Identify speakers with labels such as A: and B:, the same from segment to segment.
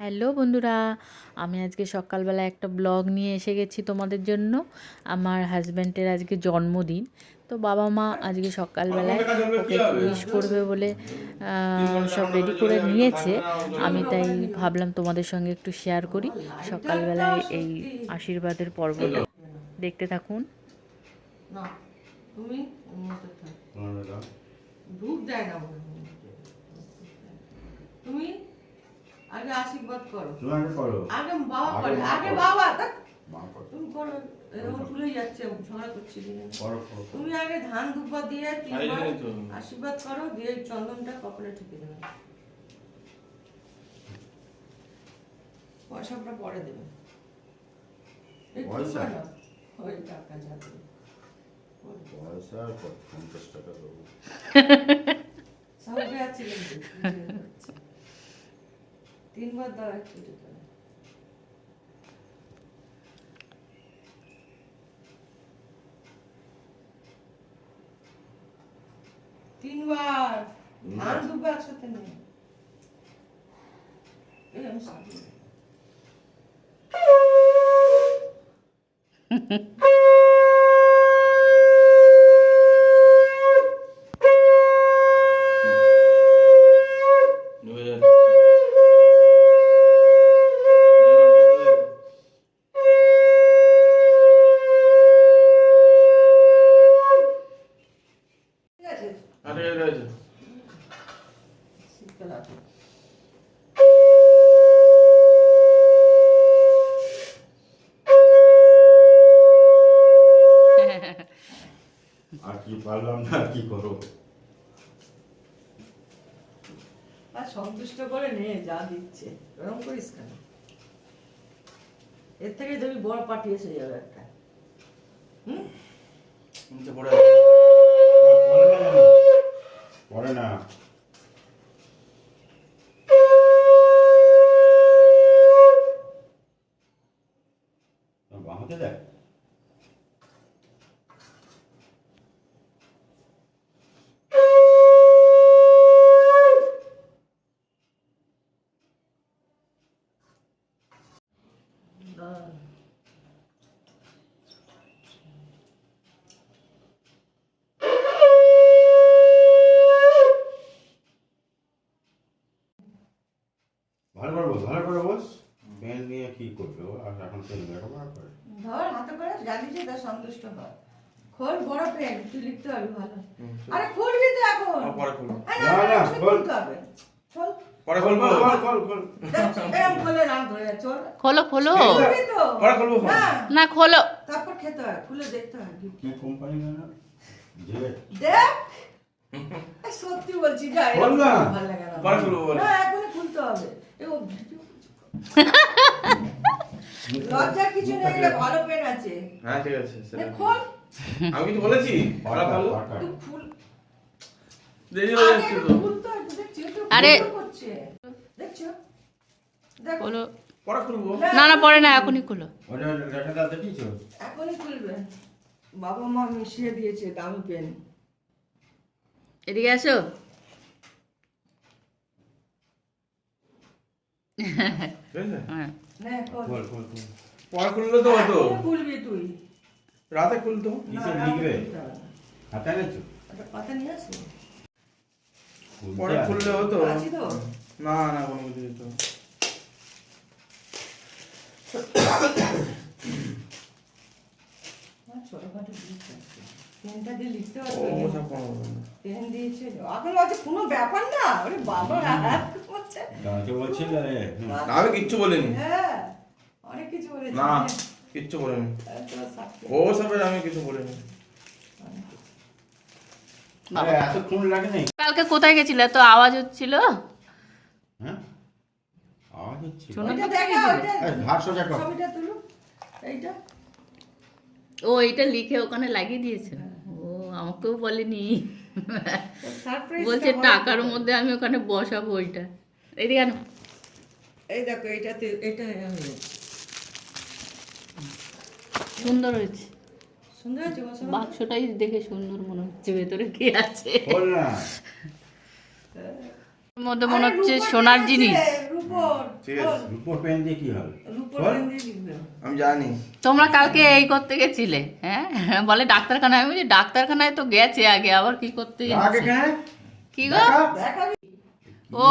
A: Hello বন্ধুরা আমি আজকে সকালবেলা একটা ব্লগ নিয়ে এসে গেছি তোমাদের জন্য। আমার হাজব্যান্ডের আজকে জন্মদিন তো বাবা মা আজকে সকালবেলায় ওকে উইশ করবে বলে সব রেডি করে নিয়েছে। আমি তাই ভাবলাম তোমাদের সঙ্গে একটু শেয়ার করি সকালবেলায় এই আশীর্বাদের পর্বটা দেখতে থাকুন।
B: না তুমি। ধূপ দেয় না মনে হয়। তুমি আগে আশীর্বাদ করো। আগে বাবা করে আগে বাবা তুমি করো এরকম ভুলে যাচ্ছে ঝগড়া করছি তুমি আগে ধান দুব্বা দিয়ে তিনবার আশীর্বাদ করো দিয়ে চন্দনটা কপালে ঠেকে দেবে। পয়সাটা পরে দেবে।
C: পয়সা?
B: করো। ওই টাকা যাবে সবাই আছে তিনবার দাও একটু দিতে হবে। তিনবার ধান দুবার একসাথে নেই এই আমি সাথে
C: কি পারলাম না কি করো
B: আর সন্তুষ্ট করে নে যা দিচ্ছে। এরকম করিস কেন? এর থেকে তুমি বড় পার্টি এসে যাবে একটা। হুম?
C: পরে না বাঁহাতে দেখ। ভালো করে বস ভালো করে বস পেন নিয়ে কি করবে? আর এখন পেন ব্যবহার করে
B: ধর হাতে করে যা দিচ্ছে তা সন্তুষ্ট হয় খোল বড় পেন তুই লিখতে পারবি ভালো। আরে খুলবি তো এখন।
D: পরে খুলবো।
B: না। হবে খোল
D: পরে খুলবো?
C: খোল খোল
D: পরে খুলবো
B: না
A: না খোলো।
B: তারপর খেতে হয় খুলে দেখতে হয়
C: কোম্পানি না যে
B: সত্যি বলছি যা
C: বল না।
B: ভালো লাগে না।
D: পরে খুলবো, বল।
B: না এখনই খুলতে হবে। এ ও ভিডিও কিছু নেই এটা ভালো পেন আছে।
D: হ্যাঁ ঠিক আছে সেটা
B: খোল।
D: আমি কিছু বলেছি পড়া ভালো।
B: খুল।
D: দেরি হয়ে যাচ্ছে তো।
B: হয়,
A: আরে-
B: ভিডিও করছে। দেখছ? দেখো,
A: খোলো।
D: পরে খুলবো।
A: না না পরে না এখনই খোলো।
B: এখনই খুলবে। বাবা মা মিশিয়ে দিয়েছে দামি পেন।
A: এদিকে আসো। হ্যাঁ।
D: পরে খুললে তো হতো।
B: খুলবি তুই।
D: রাতে খুলতো?
C: কিসে লিখবে?
B: খুলতে হবে না।
C: হাতে এনেছো?
B: পাতা নিয়ে আসি।
D: পরে খুললে হতো?
B: আছি তো?
D: না না কোনো কিছু দিত
B: আমার ছোটখাটো জিনিস আছে। পেনটা দিয়ে লিখতে পারবে
D: সব কোনো ব্যাপার না।
B: পেন দিয়েছে। এখন বলছে কোনো ব্যাপার না ওরে বাবা হাত করছে
C: দাঁড়াতে বলছিলে রে হুম।
D: না, আমি কিচ্ছু বলিনি।
B: হ্যাঁ অনেক কিছু বলেছে।
D: না কিচ্ছু বলিনি। ও সবের আমি কিছু বলিনি।
B: অনেক কিছু।
C: আরে এতক্ষণ লাগে নাই?
A: কালকে কোথায় গেছিলে? তো আওয়াজ হচ্ছিল?
C: সোজা কর।
B: ছবিটা তুলো এইটা।
A: ও এইটা লিখে ওখানে লাগিয়ে দিয়েছে? ও আমাকেও বলেনি। বলছে টাকার মধ্যে আমি ওখানে বসাবো ওইটা। এদিকে আনো।
B: এই দেখো এইটাতে এটা
A: সুন্দর হয়েছে।
B: সুন্দর আছে
A: বাক্সটাই দেখে সুন্দর মনে হচ্ছে ভেতরে কি আছে? মধ্যে মনে হচ্ছে সোনার জিনিস।
D: ঠিক আছে।
C: রূপোর পেন দিয়ে কি হবে?
B: রূপোর
C: বল।
B: পেন দিয়ে লিখবে।
D: আমি জানি।
A: তোমরা কালকে এই করতে গেছিলে হ্যাঁ? বলে ডাক্তারখানায়। আমি বলছি ডাক্তারখানায় তো গেছে আগে আবার কি করতে
C: আগে
A: কি গো? ও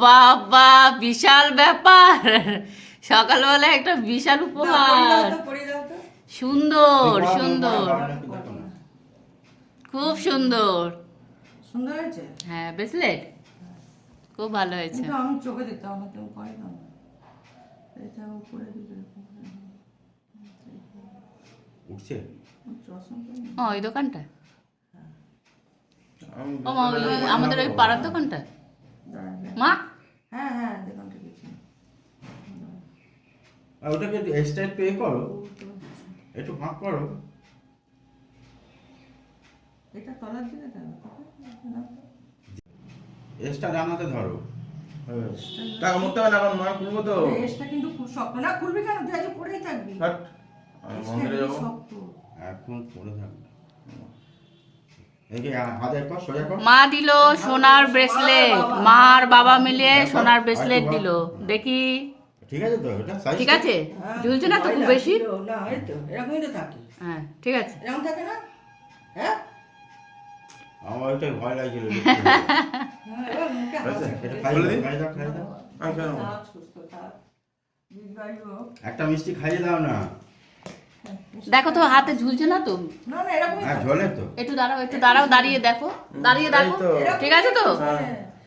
A: বাবা বিশাল ব্যাপার। সকালবেলা একটা বিশাল উপহার। সুন্দর সুন্দর। খুব সুন্দর।
B: সুন্দর হয়েছে?
A: হ্যাঁ ব্রেসলেট খুব ভালো হয়েছে।
B: আমি চোখে আমার না এটা উপরে
C: উঠছে।
A: ও ওই দোকানটা? ও মা আমাদের ওই পাড়ার দোকানটা। মা?
B: হ্যাঁ হ্যাঁ দোকানটা গেছি।
C: আর ওটাকে এক্সট্রা পে করো। একটু ফাঁক করো।
B: এটা তলার দিকে
C: এক্সট্রা জানাতে ধরো।
D: হ্যাঁ। টাকা মুখতে হবে না এখন মা খুলবো তো।
B: ড্রেসটা কিন্তু খুব শক্ত। না খুলবি কেন? তুই আজ পরেই থাকবি।
D: হাট। মন্দিরে যাব।
C: এখন পড়ে থাকবে। এদিকে হাতে কর সোজা কর
A: মা দিল সোনার ব্রেসলেট মা আর বাবা মিলে সোনার ব্রেসলেট দিল। দেখি।
C: ঠিক আছে তো? এটা সাইজ
A: ঠিক আছে?
B: হ্যাঁ,
A: ঝুলছে না তো খুব বেশি?
B: না এই তো এরকমই তো থাকে।
A: হ্যাঁ ঠিক আছে।
B: এরকম থাকে না? হ্যাঁ?
C: আমার ওইটাই ভয় লাগছিল
B: হ্যাঁ।
C: একটা মিষ্টি খাইয়ে দাও না।
A: দেখো তো হাতে ঝুলছে না তো?
B: না না এরকমই
C: হ্যাঁ ঝোলে তো।
A: একটু দাঁড়াও একটু দাঁড়াও দাঁড়িয়ে দেখো। দাঁড়িয়ে দেখো। ঠিক আছে তো?
D: হ্যাঁ।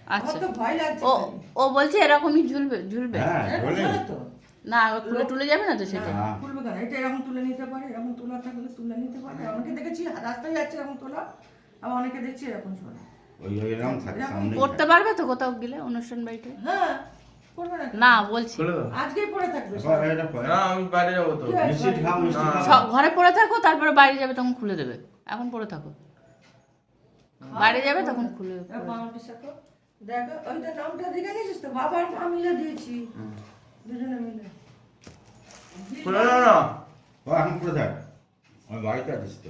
A: আচ্ছা।
B: আমার তো ভয় লাগছে
A: ও ও বলছে এরকমই ঝুলবে ঝুলবে।
C: হ্যাঁ।
A: না খুলে টুলে যাবে না তো সেটা?
B: খুলবে কেন? এটা এরকম তুলে নিতে পারে এরকম তোলা থাকলে তুলে নিতে পারে। অনেকে দেখেছি রাস্তায় যাচ্ছে এরকম তোলা। আবার অনেকে দেখছি এরকম
C: থাকে সামনে
A: পড়তে পারবে তো কোথাও গেলে অনুষ্ঠান বাড়িতে?
B: হ্যাঁ না
A: না বলছি।
D: খুলে
B: থাকবে।
D: না আমি বাইরে যাব তো।
C: খাও
D: না।
A: ঘরে পড়ে থাকো তারপরে বাইরে যাবে তখন খুলে দেবে। এখন পড়ে থাকো। বাইরে যাবে তখন খুলে
B: বিশাখা, দেখো ওইটা নামটা দেখে নিয়েছিস তো? বাবা আর মা মিলে দিয়েছি। দুজনে মিলে।
D: খুলে দাও না।
C: ও এখন করে থাক। আমি বাড়িতে আছিস তো।